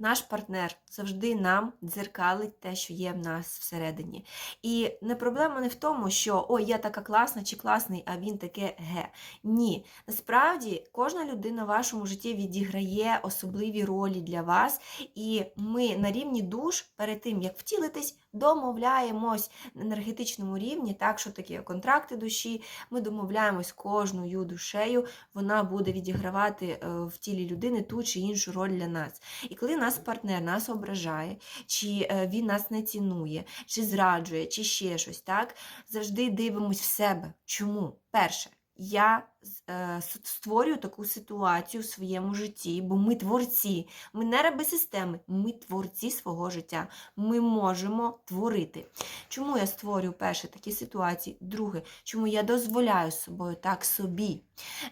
Наш партнер завжди нам дзеркалить те, що є в нас всередині. І не проблема не в тому, що ой, я така класна чи класний, а він таке ге. Ні. Насправді кожна людина в вашому житті відіграє особливі ролі для вас, і ми на рівні душ перед тим, як втілитись, домовляємось на енергетичному рівні, так що такі контракти душі. Ми домовляємось кожною душею, вона буде відігравати е, в тілі людини ту чи іншу роль для нас. І коли нас партнер нас ображає, чи е, він нас не цінує, чи зраджує, чи ще щось, так завжди дивимось в себе. Чому? Перше, я е, створюю таку ситуацію в своєму житті, бо ми творці, ми не раби системи, ми творці свого життя. Ми можемо творити. Чому я створюю перше такі ситуації? Друге, чому я дозволяю собою так собі?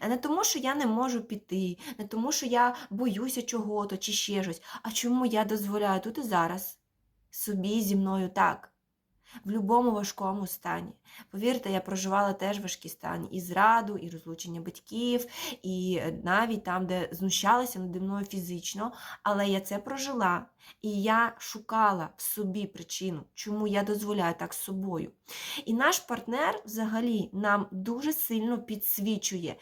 Е, Не тому, що я не можу піти, не тому, що я боюся чого-то чи ще щось, а чому я дозволяю тут і зараз собі зі мною так. В будь-якому важкому стані. Повірте, я проживала теж важкі стані. І зраду, і розлучення батьків, і е, навіть там, де знущалися наді мною фізично. Але я це прожила. І я шукала в собі причину, чому я дозволяю так з собою. І наш партнер взагалі нам дуже сильно підсвічує.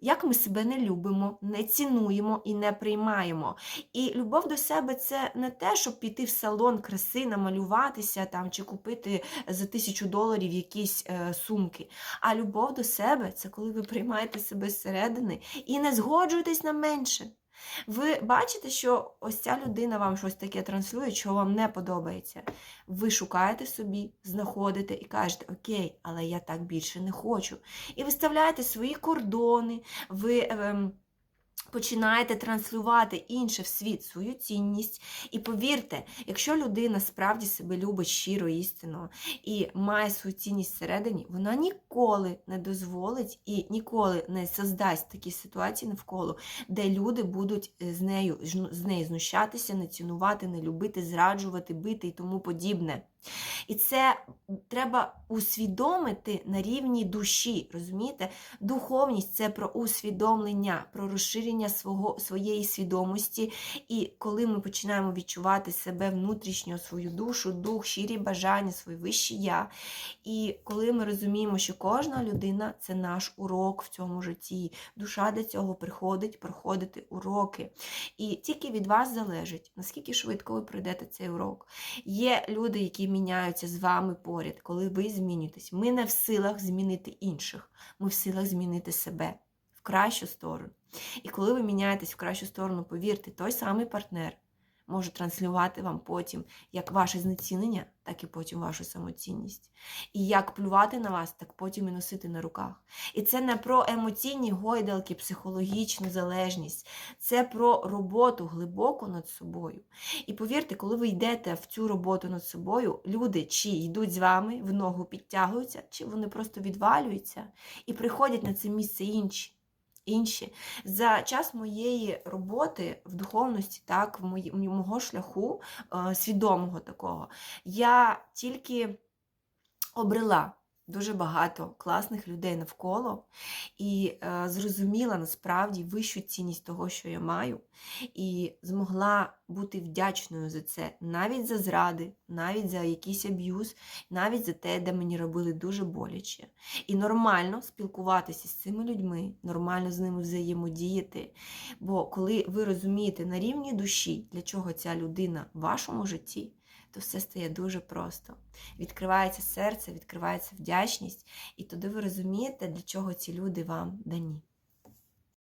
Як ми себе не любимо, не цінуємо і не приймаємо. І любов до себе це не те, щоб піти в салон краси, намалюватися там чи купити за тисячу доларів якісь е, сумки. А любов до себе це коли ви приймаєте себе зсередини і не згоджуєтесь на менше. Ви бачите, що ось ця людина вам щось таке транслює, що вам не подобається. Ви шукаєте собі, знаходите і кажете, окей, але я так більше не хочу. І виставляєте свої кордони, ви. ем, Починаєте транслювати інше в світ свою цінність. І повірте, якщо людина справді себе любить щиро, істинно і має свою цінність всередині, вона ніколи не дозволить і ніколи не создасть такі ситуації навколо, де люди будуть е, з нею з нею знущатися, не цінувати, не любити, зраджувати, бити і тому подібне. І це треба усвідомити на рівні душі. Розумієте? Духовність це про усвідомлення, про розширення свого, своєї свідомості. І коли ми починаємо відчувати себе внутрішньо, свою душу, дух, щирі бажання, своє вище я. І коли ми розуміємо, що кожна людина це наш урок в цьому житті. Душа до цього приходить проходити уроки. І тільки від вас залежить, наскільки швидко ви пройдете цей урок. Є люди, які міняються з вами поряд, коли ви змінюєтесь. Ми не в силах змінити інших, ми в силах змінити себе в кращу сторону. І коли ви міняєтесь в кращу сторону, повірте, той самий партнер може транслювати вам потім як ваше знецінення, так і потім вашу самоцінність. І як плювати на вас, так потім і носити на руках. І це не про емоційні гойдалки, психологічну залежність, це про роботу глибоко над собою. І повірте, коли ви йдете в цю роботу над собою, люди чи йдуть з вами, в ногу підтягуються, чи вони просто відвалюються і приходять на це місце інші. Інші. За час моєї роботи в духовності, так, в мої- мого шляху е, свідомого такого, я тільки обрела дуже багато класних людей навколо і е, зрозуміла насправді вищу цінність того, що я маю, і змогла бути вдячною за це, навіть за зради, навіть за якийсь аб'юз, навіть за те, де мені робили дуже боляче. І нормально спілкуватися з цими людьми, нормально з ними взаємодіяти. Бо коли ви розумієте на рівні душі, для чого ця людина в вашому житті, то все стає дуже просто. Відкривається серце, відкривається вдячність, і тоді ви розумієте, для чого ці люди вам дані.